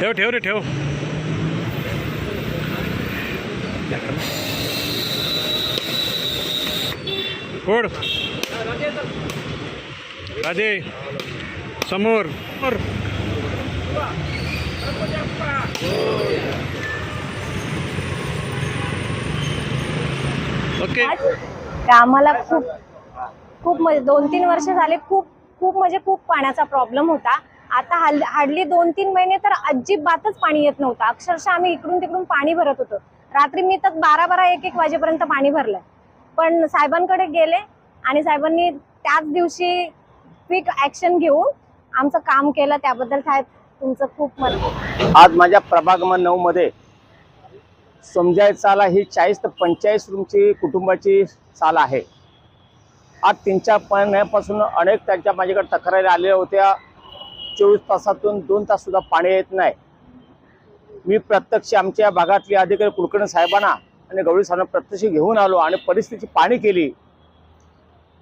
ठेव ठेव रे ठेव. कोड राजे समोर. ओके. तर आम्हाला खूप खूप म्हणजे दोन तीन वर्ष झाले खूप खूप म्हणजे खूप पाण्याचा प्रॉब्लेम होता. आता हाल हार्डली दोन तीन महिने तर अजिबातच पाणी येत नव्हतं. अक्षरशः आम्ही इकडून तिकडून पाणी भरत होतो. रात्री मी तर बारा बारा एक एक वाजेपर्यंत पाणी भरलं पण साहेबांकडे गेले आणि साहेबांनी त्याच दिवशी क्विक ऍक्शन घेऊन आमचं काम केलं. त्याबद्दल साहेब तुमचं खूप मन आज माझ्या प्रभाग नऊ मध्ये समजाय ही चाळीस ते पंचेचाळीस रूमची कुटुंबाची चाल आहे. आज तीन चार महिन्यापासून अनेक त्यांच्या माझ्याकडे तक्रारी आलेल्या होत्या. चोवीस तासातून दोन तास सुद्धा पाणी येत नाही. मी प्रत्यक्ष आमच्या भागातले अधिकारी कुलकर्णी साहेबांना आणि गवळी साहेबांना प्रत्यक्ष घेऊन आलो आणि परिस्थिती पाणी केली.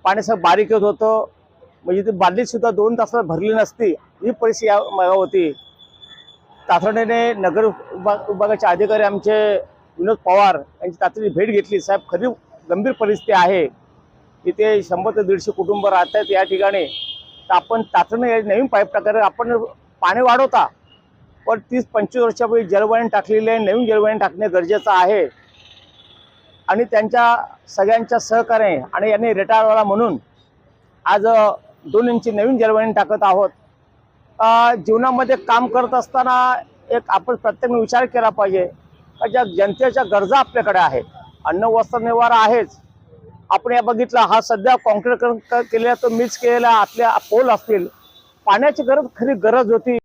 पाणी सगळं बारीक येत होतं. म्हणजे ती बादली सुद्धा दोन तासाला भरली नसती. ही परिस्थिती या होती. तातडीने नगर विभागाचे अधिकारी आमचे विनोद पवार यांची तातडी भेट घेतली. साहेब खरी गंभीर परिस्थिती आहे. इथे शंभर ते दीडशे कुटुंब राहत आहेत या ठिकाणी आपण तातडीनं नवीन पाईप प्रकारे आपण पाणी वाढवता पण तीस पंचवीस वर्षापूर्वी जलवाहिनी टाकलेली आहे. नवीन जलवाहिनी टाकणे गरजेचं आहे. आणि त्यांच्या सगळ्यांच्या सहकार्याने आणि यांनी रिटायरवाला म्हणून आज दोन इंची नवीन जलवाहिनी टाकत आहोत. जीवनामध्ये काम करत असताना एक आपण प्रत्येक विचार केला पाहिजे. का ज्या जनतेच्या गरजा आपल्याकडे आहेत. अन्न वस्त्र निवारा आहेच. आपण या बघितला हा सध्या कॉन्क्रीट केलेला तो मिक्स केलेला आतल्या पोल असतील. पाण्याची गरज खरी गरज होती.